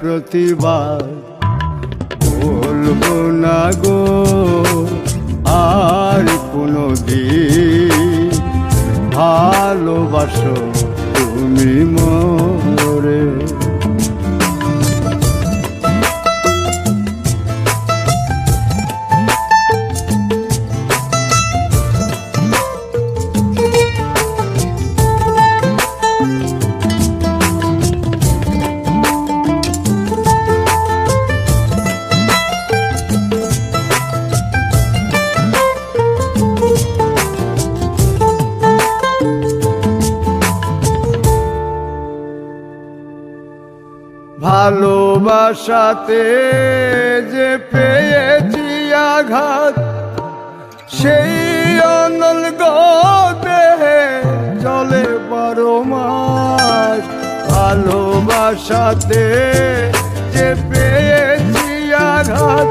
প্রতিবাদ বলব না গো আর কোনো দিন ভালোবাসো তুমি মরে ভালোবাসাতে যে পেয়েছি আঘাত সেই অনল দেহে চলে বারো মাস ভালোবাসাতে যে পেয়েছি আঘাত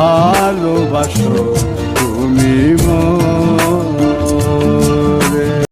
ভালোবাসো তুমি মন